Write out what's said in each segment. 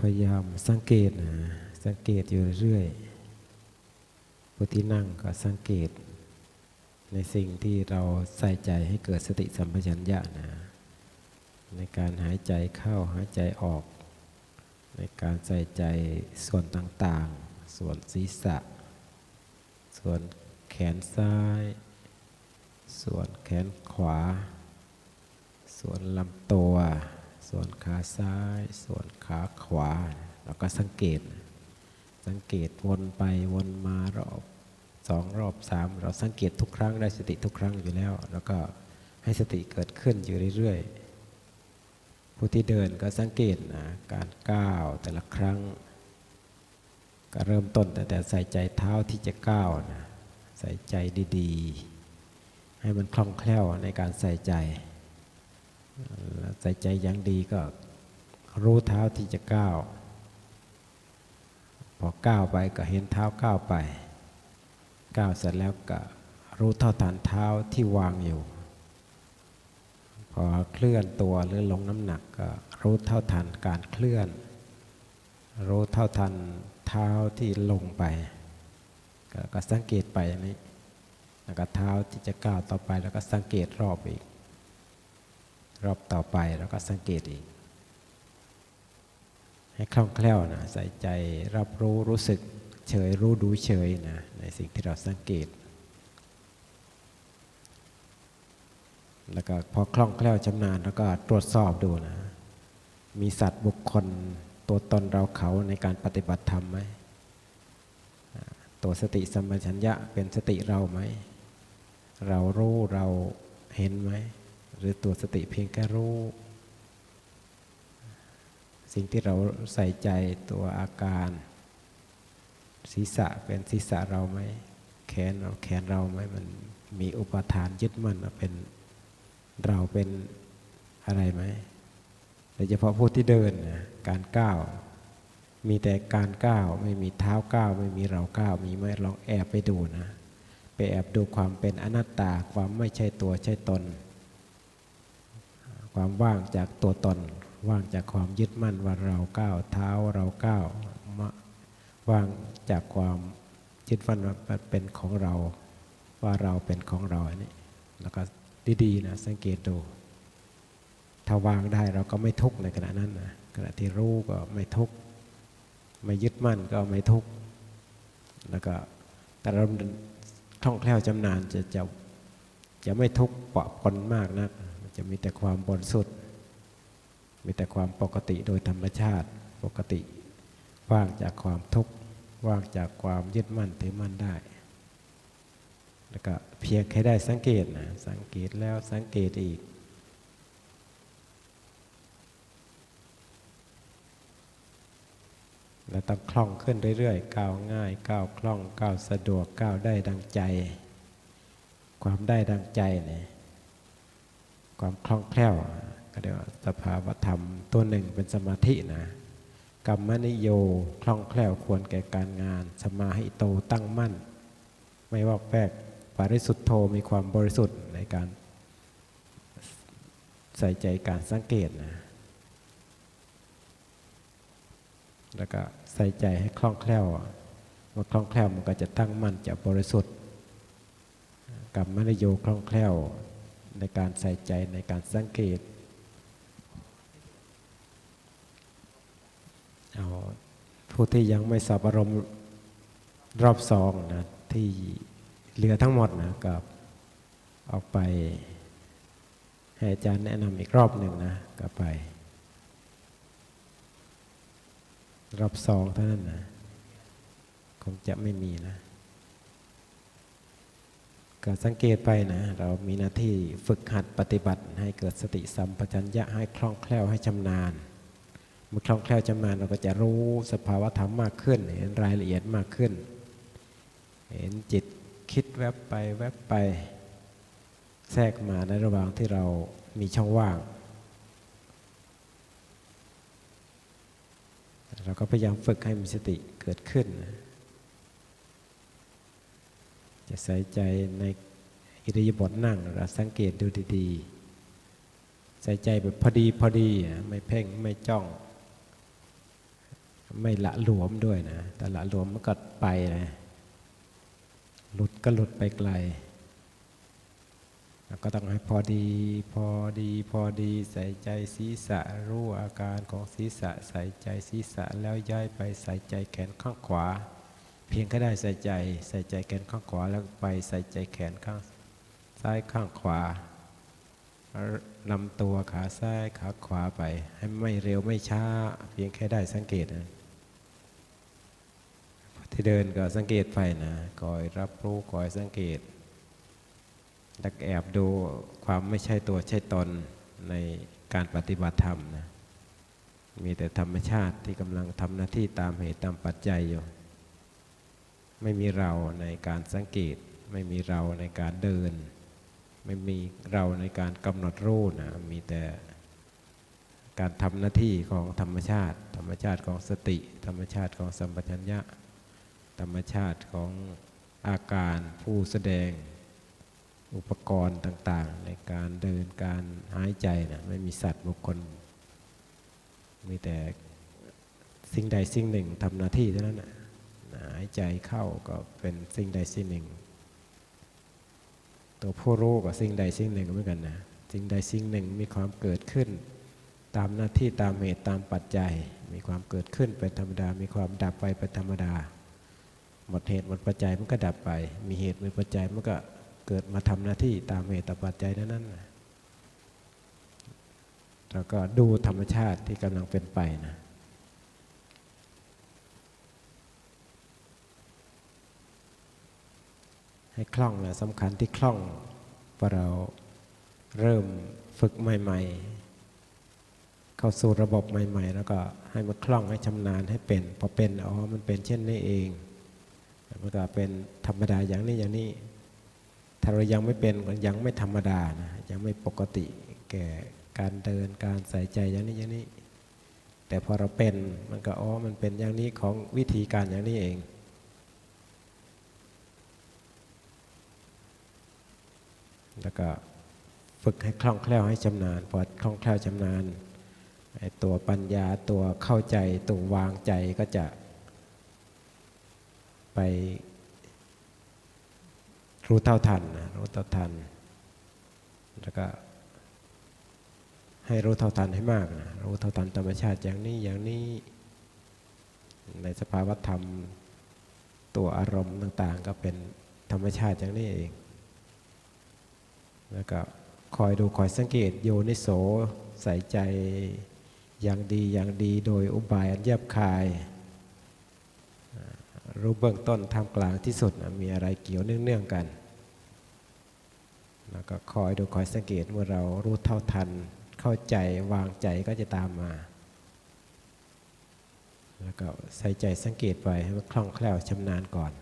พยายามสังเกตนะสังเกตอยู่เรื่อยผู้ที่นั่งก็สังเกต ในสิ่งที่เราใส่ใจให้เกิดสติสัมปชัญญะนะในการหายใจเข้าหายใจออก ในการใส่ใจส่วนต่างๆ ส่วนศีรษะ ส่วนแขนซ้าย ส่วนแขนขวา ส่วนลำตัว ส่วนขาซ้าย ส่วนขาขวาแล้วก็สังเกต สังเกตวนไปวนมารอบสองรอบสามเราสังเกตทุกครั้งได้สติทุกครั้งอยู่แล้ว แล้วก็ให้สติเกิดขึ้นอยู่เรื่อยๆ ผู้ที่เดินก็สังเกตนะการก้าวแต่ละครั้ง ก็เริ่มต้นแต่แต่ใส่ใจเท้าที่จะก้าวนะใส่ใจดีๆ ให้มันคล่องแคล่วในการใส่ใจ ใส่ใจอย่างดีก็รู้เท้าที่จะก้าว พอก้าวไปก็เห็นเท้าก้าวไป ก้าวเสร็จแล้วก็รู้เท่าฐานเท้าที่วางอยู่ พอเคลื่อนตัวหรือลงน้ำหนักก็รู้เท่าทันการเคลื่อน รู้เท่าทันเท้าที่ลงไปกก็สังเกตไปอย่างนี้แล้วก็เท้าที่จะก้าวต่อไปแล้วก็สังเกตรอบอีก รอบต่อไปแล้วก็สังเกตอีก ให้คล่องแคล่วนะใส่ใจรับรู้รู้สึกเฉยรู้ดูเฉยนะในสิ่งที่เราสังเกต แล้วก็พอคล่องแคล่วชำนาญแล้วก็ตรวจสอบดูนะ มีสัตว์บุคคลตัวตนเราเขาในการปฏิบัติธรรมไหมตัวสติสัมปชัญญะเป็นสติเราไหม เรารู้เราเห็นไหม หรือตัวสติเพียงแค่รู้ สิ่งที่เราใส่ใจตัวอาการ ศีรษะเป็นศีรษะเราไหมแขนเราแขนเราไหมมันมีอุปทานยึดมั่นเป็นเราเป็นอะไรไหมโดยเฉพาะผู้ที่เดินนะการก้าว มีแต่การก้าวไม่มีเท้าก้าวไม่มีเราก้าวมีไหมลองแอบไปดูนะ ไปแอบดูความเป็นอนัตตาความไม่ใช่ตัวใช่ตน ความว่างจากตัวตน ว่างจากความยึดมั่นว่าเราก้าวเท้าเราก้าวว่างจากความยึดมั่นว่าเป็นของเรา ว่าเราเป็นของเราอันนี้แล้วก็ดีๆนะสังเกตดู ถ้าวางได้เราก็ไม่ทุกข์ในขณะนั้นนะขณะที่รู้ก็ไม่ทุกข์ไม่ยึดมั่นก็ไม่ทุกข์แล้วก็แต่เราคล่องแคล่วจำนานจะจะจะไม่ทุกข์เปาะปนมากนัก จะมีแต่ความบริสุทธิ์ มีแต่ความปกติโดยธรรมชาติปกติ ว่างจากความทุกข์ ว่างจากความยึดมั่นถือมั่นได้ แล้วก็เพียงแค่ได้สังเกตนะ สังเกตแล้วสังเกตอีก แล้วต้องคล่องขึ้นเรื่อยๆ ก้าวง่าย ก้าวคล่อง ก้าวสะดวก ก้าวได้ดังใจ ความได้ดังใจเนี่ย ความคล่องแคล่วก็เรียกว่าสภาวธรรมตัวหนึ่งเป็นสมาธินะกรรมนิโยคล่องแคล่วควรแก่การงาน สมาหิโตตั้งมั่น ไม่ว่าแปกปริสุทธโธมีความบริสุทธิ์ในการใส่ใจการสังเกตนะแล้วก็ใส่ใจให้คล่องแคล่วเมื่อคล่องแคล่วมันก็จะตั้งมั่นจะบริสุทธิ์กรรมนิโยคล่องแคล่ว ในการใส่ใจในการสังเกต เอาผู้ที่ยังไม่สอบอารมณ์รอบสองนะที่เหลือทั้งหมดนะกับออกไป ให้อาจารย์แนะนำอีกรอบหนึ่งนะก็ไป รอบสองเท่านั้นนะคงจะไม่มีนะ ก็สังเกตไปนะ เรามีหน้าที่ฝึกหัดปฏิบัติให้เกิดสติสัมปชัญญะให้คล่องแคล่วให้ชำนาญเมื่อคล่องแคล่วชำนาญเราก็จะรู้สภาวะธรรมมากขึ้น เห็นรายละเอียดมากขึ้น เห็นจิตคิดแวบไปแวบไป แทรกมาในระหว่างที่เรามีช่องว่าง เราก็พยายามฝึกให้มีสติเกิดขึ้น จะใส่ใจในอิริยาบถนั่งเราสังเกตดูดีๆ ใส่ใจแบบพอดีพอดีไม่เพ่งไม่จ้อง ไม่ละหลวมด้วยนะ แต่ละหลวมมันก็ไปนะหลุดก็หลุดไปไกลแล้วก็ต้องให้พอดีพอดีพอดีใส่ใจศีรษะรู้อาการของศีรษะ ใส่ใจศีรษะแล้วย้ายไปใส่ใจแขนข้างขวา เพียงแค่ได้ใส่ใจ ใส่ใจแขนข้างขวาแล้วไปใส่ใจแขนข้างซ้ายข้างขวาลำตัวขาซ้ายขาขวาไป ให้ไม่เร็วไม่ช้า เพียงแค่ได้สังเกตนะที่เดินก็สังเกตไปนะคอยรับรู้คอยสังเกตดักแอบดูความไม่ใช่ตัวใช่ตนในการปฏิบัติธรรมนะมีแต่ธรรมชาติที่กำลังทำหน้าที่ตามเหตุตามปัจจัยอยู่ ไม่มีเราในการสังเกต ไม่มีเราในการเดิน ไม่มีเราในการกำหนดรู้นะมีแต่การทำหน้าที่ของธรรมชาติ ธรรมชาติของสติ ธรรมชาติของสัมปชัญญะ ธรรมชาติของอาการผู้แสดงอุปกรณ์ต่างๆ ในการเดินการหายใจนะไม่มีสัตว์บุคคล มีแต่สิ่งใดสิ่งหนึ่งทำหน้าที่เท่านั้นนะ หายใจเข้าก็เป็นสิ่งใดสิ่งหนึ่ง ตัวผู้รู้กับสิ่งใดสิ่งหนึ่งเหมือนกันนะสิ่งใดสิ่งหนึ่งมีความเกิดขึ้น ตามหน้าที่ตามเหตุตามปัจจัย มีความเกิดขึ้นเป็นธรรมดา มีความดับไปเป็นธรรมดา หมดเหตุหมดปัจจัยมันก็ดับไป มีเหตุมีปัจจัยมันก็เกิดมาทำหน้าที่ตามเหตุตามปัจจัยนั้นนั้นแล้วก็ดูธรรมชาติที่กำลังเป็นไปนะ ให้คล่องนะสำคัญที่คล่องพอเราเริ่มฝึกใหม่ ๆ เข้าสู่ระบบใหม่ ๆ แล้วก็ให้มันคล่องให้ชำนาญให้เป็นพอเป็นอ๋อมันเป็นเช่นนี้เองมันก็เป็นธรรมดาอย่างนี้อย่างนี้ ถ้าเรายังไม่เป็นยังไม่ธรรมดานะยังไม่ปกติแก่การเดินการใส่ใจอย่างนี้อย่างนี้ แต่พอเราเป็นมันก็อ๋อมันเป็นอย่างนี้ของวิธีการอย่างนี้เอง แล้วก็ฝึกให้คล่องแคล่วให้ชำนาญพอคล่องแคล่วชำนาญตัวปัญญาตัวเข้าใจตัววางใจก็จะไปรู้เท่าทันรู้เท่าทัน แล้วก็ให้รู้เท่าทันให้มากนะรู้เท่าทันธรรมชาติอย่างนี้อย่างนี้ ในสภาวธรรมตัวอารมณ์ต่าง ๆ ก็เป็นธรรมชาติอย่างนี้เอง แล้วก็คอยดูคอยสังเกตโยนิโสใส่ใจอย่างดีอย่างดีโดยอุบายอันแยบคาย รู้เบื้องต้นทำกลางที่สุดมีอะไรเกี่ยวเนื่องๆกัน แล้วก็คอยดูคอยสังเกตเมื่อเรารู้เท่าทัน เข้าใจวางใจก็จะตามมา แล้วก็ใส่ใจสังเกตไปให้มันคล่องแคล่วชำนาญก่อน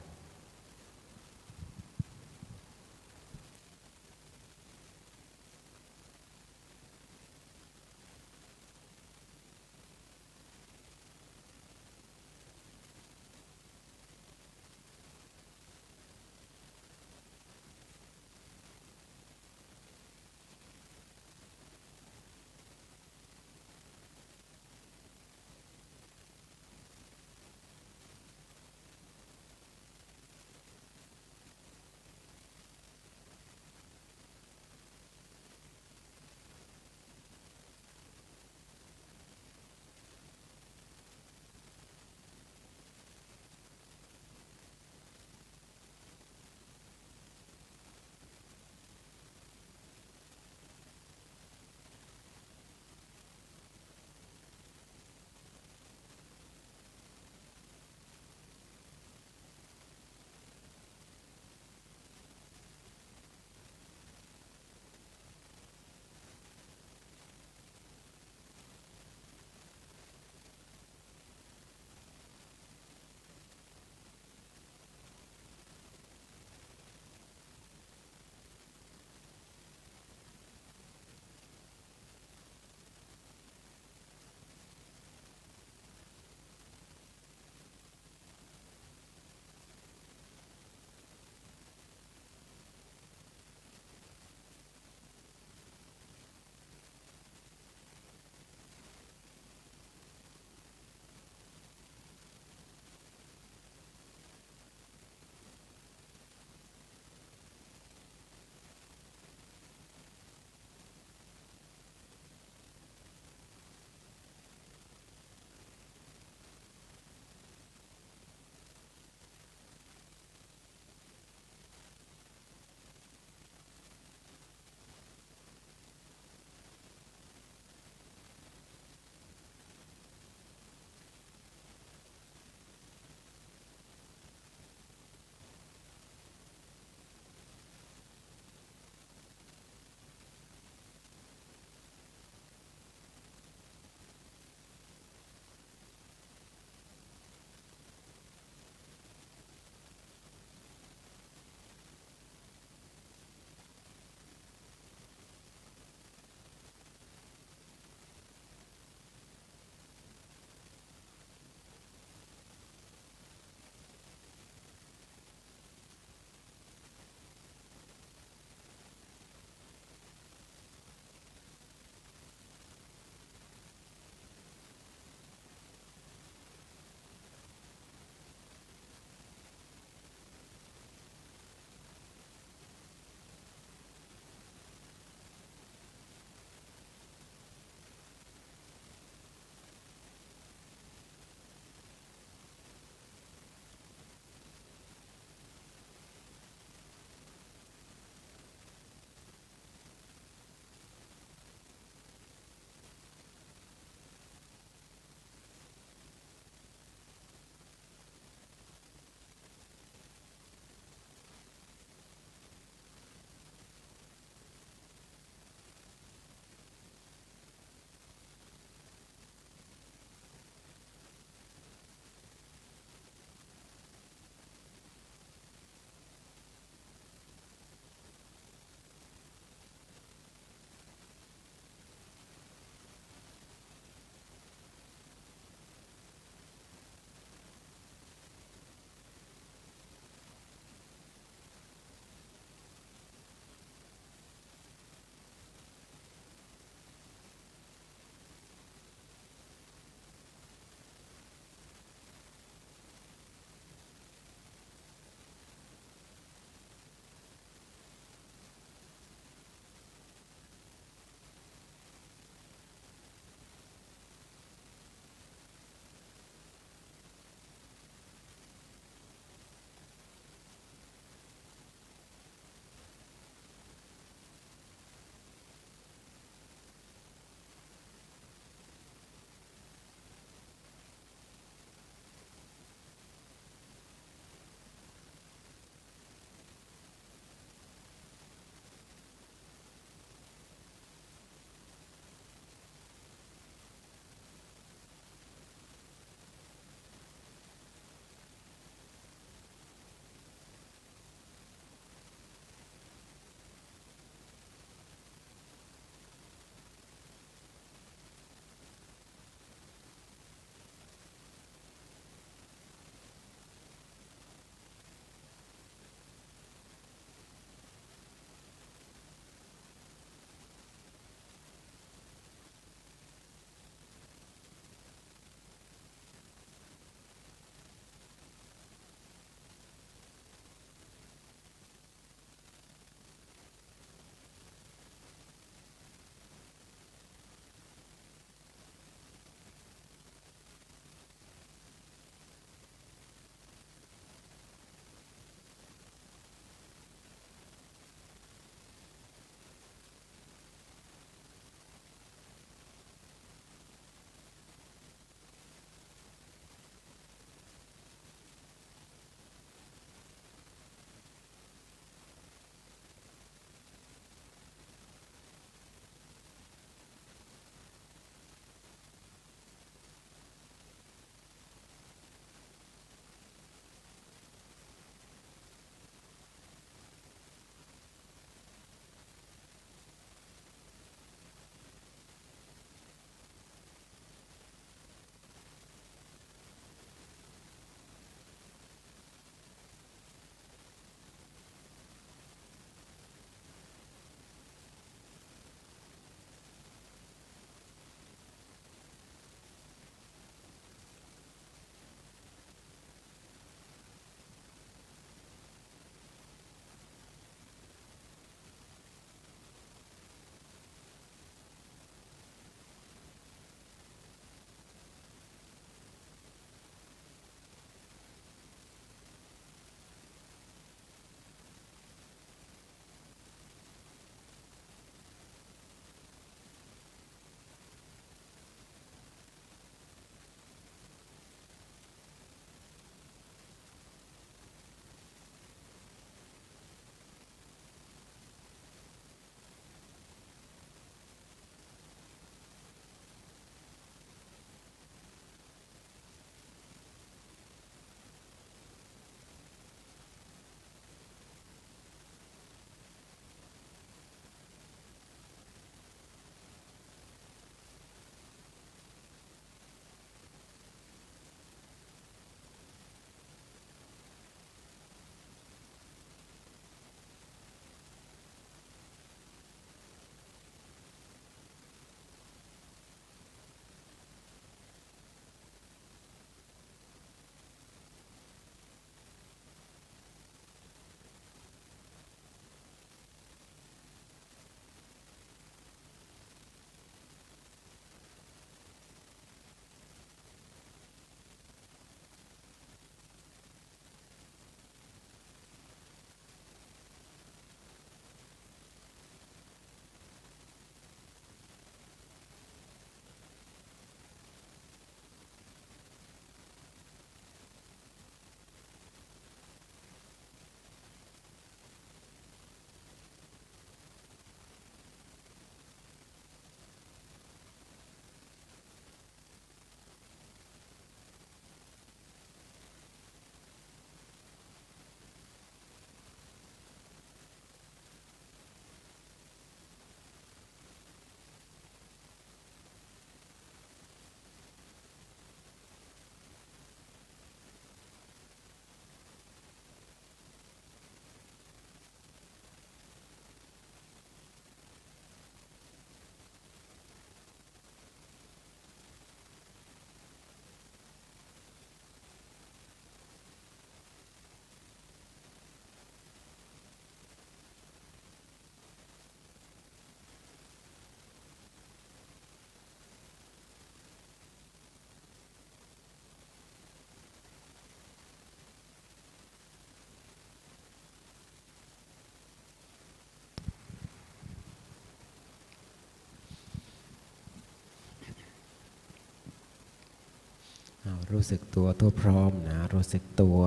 รู้สึกตัวทั่วพร้อมนะ รู้สึกตัว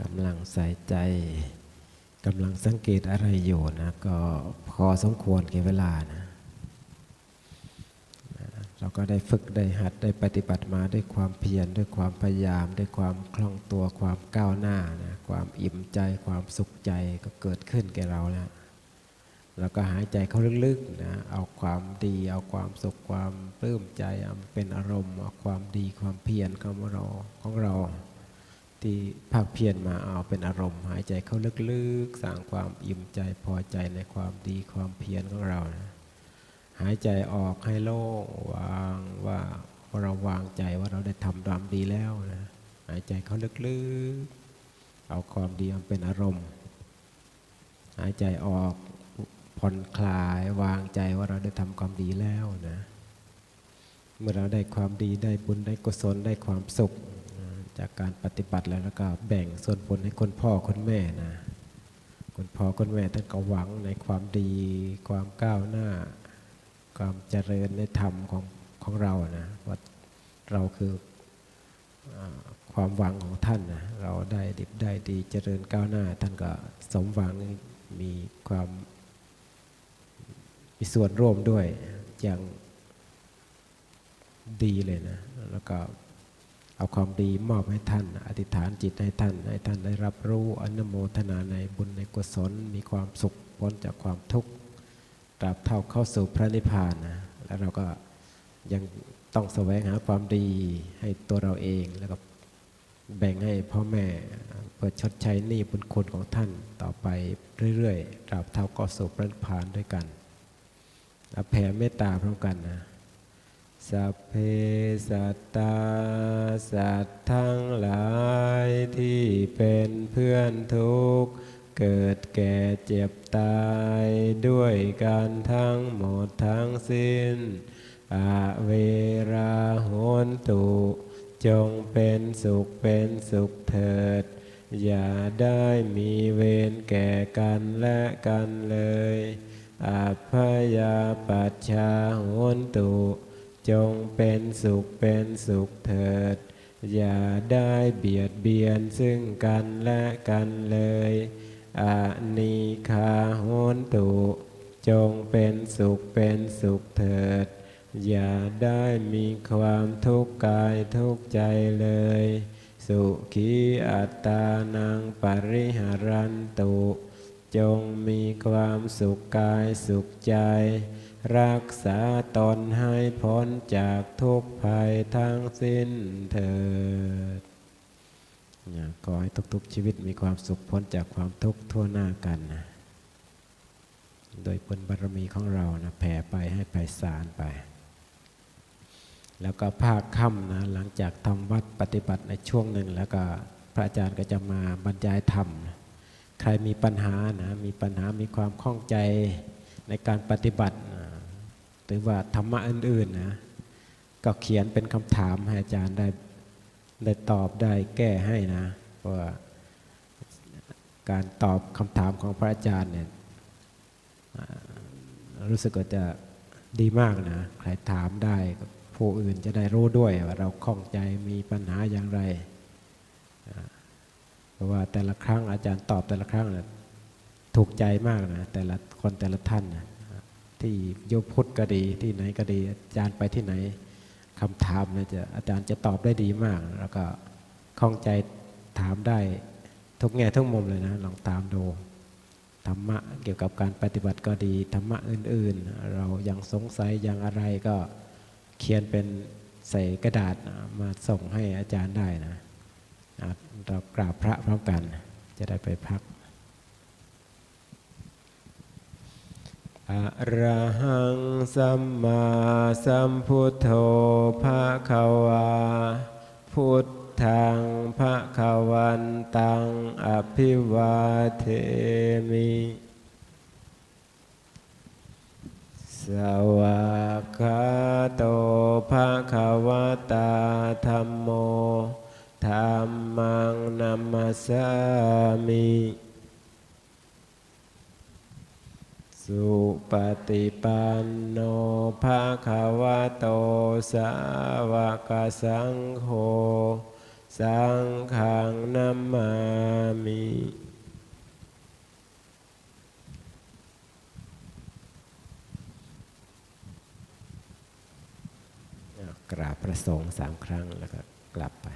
กำลังใส่ใจกำลังสังเกตอะไรอยู่นะ ก็พอสมควรแก่เวลานะนะเราก็ได้ฝึกได้หัดได้ปฏิบัติมาด้วยความเพียรด้วยความพยายามด้วยความคล่องตัวความก้าวหน้านะความอิ่มใจความสุขใจก็เกิดขึ้นแก่เราแล้ว แล้วก็หายใจเข้าลึกๆนะ เอาความดี เอาความสุข ความปลื้มใจเอาเป็นอารมณ์ เอาความดีความเพียรของเราของเรา ที่ภาคเพียรมาเอาเป็นอารมณ์ หายใจเข้าลึกๆ สร้างความอิ่มใจพอใจในความดีความเพียรของเรานะหายใจออกให้โล่งวางว่าเราวางใจว่าเราได้ทำความดีแล้วนะ หายใจเข้าลึกๆ เอาความดีมาเป็นอารมณ์ หายใจออก ผ่อนคลายวางใจว่าเราได้ทำความดีแล้วนะ เมื่อเราได้ความดีได้บุญได้กุศลได้ความสุขนะจากการปฏิบัติแล้วแล้วก็แบ่งส่วนผลให้คนพ่อคนแม่นะคนพ่อคนแม่ท่านก็หวังในความดี ความก้าวหน้า ความเจริญในธรรมของของเรานะว่าเราคือความหวังของท่านนะเราได้ดิบได้ดีเจริญก้าวหน้า ท่านก็สมหวังมีความ มีส่วนร่วมด้วยอย่างดีเลยนะ แล้วก็เอาความดีมอบให้ท่าน อธิษฐานจิตให้ท่าน ให้ท่านได้รับรู้อนโมทนาในบุญในกุศล มีความสุขพ้นจากความทุกข์ตราบเท่าเข้าสู่พระนิพพานนะ แล้วเราก็ยังต้องแสวงหาความดีให้ตัวเราเองแล้วก็แบ่งให้พ่อแม่เพื่อชดใช้หนี้บุญคุณของท่านต่อไปเรื่อยๆตราบเท่าเข้าสู่พระนิพพานด้วยกัน แผ่เมตตาพร้อมกันนะสัพเพสัตตาสัตว์ทั้งหลายที่เป็นเพื่อนทุกข์ เกิดแก่เจ็บตายด้วยกันทั้งหมดทั้งสิ้นอาเวราโหนตุ จงเป็นสุขเป็นสุขเถิด อย่าได้มีเวรแก่กันและกันเลย อาพยาปัชชาโหนตุ จงเป็นสุขเป็นสุขเถิด อย่าได้เบียดเบียนซึ่งกันและกันเลยอานิคาโหนตุ จงเป็นสุขเป็นสุขเถิด อย่าได้มีความทุกข์กายทุกข์ใจเลย สุขีอัตตานังปริหารันตุ จงมีความสุขกายสุขใจ รักษาตนให้พ้นจากทุกภัยทั้งสิ้นเถิดขอให้ทุกๆชีวิตมีความสุขพ้นจากความทุกข์ทั่วหน้ากันนะโดยบุญบารมีของเรานะแผ่ไปให้ไปสารไป แล้วก็ภาคค่ำนะหลังจากทำวัดปฏิบัติในช่วงหนึ่ง แล้วก็พระอาจารย์ก็จะมาบรรยายธรรมนะ ใครมีปัญหานะมีปัญหามีความข้องใจในการปฏิบัตินะหรือว่าธรรมะอื่นๆนะก็เขียนเป็นคำถามให้อาจารย์ได้ได้ตอบได้แก้ให้นะเพราะว่าการตอบคำถามของพระอาจารย์เนี่ยรู้สึกว่าจะดีมากนะ ใครถามได้ผู้อื่นจะได้รู้ด้วยว่าเราข้องใจมีปัญหาอย่างไร เพราะว่าแต่ละครั้งอาจารย์ตอบแต่ละครั้งนะถูกใจมากนะแต่ละคนแต่ละท่านนะที่โยพุทธก็ดีที่ไหนก็ดี อาจารย์ไปที่ไหนคำถามนี่ยจะอาจารย์จะตอบได้ดีมาก แล้วก็ข้องใจถามได้ทุกแง่ทุกมุมเลยนะลองตามดูธรรมะเกี่ยวกับการปฏิบัติก็ดีธรรมะอื่น ๆ เรายังสงสัยยังอะไรก็เขียนเป็นใส่กระดาษมาส่งให้อาจารย์ได้นะ เรากราบพระพร้อมกัน จะได้ไปพักอะระหังสัมมาสัมพุทโธภะคะวา พุทธังภะคะวันตังอภิวาเทมิสวากาโตภะคะวะตาธัมโม ธัมมังนัมมัสสามิสุปฏิปันโนภาคะวะโตสาวกสังโฆสังฆังนัมมามิกราบพระสงฆ์สามครั้งแล้วก็กลับไป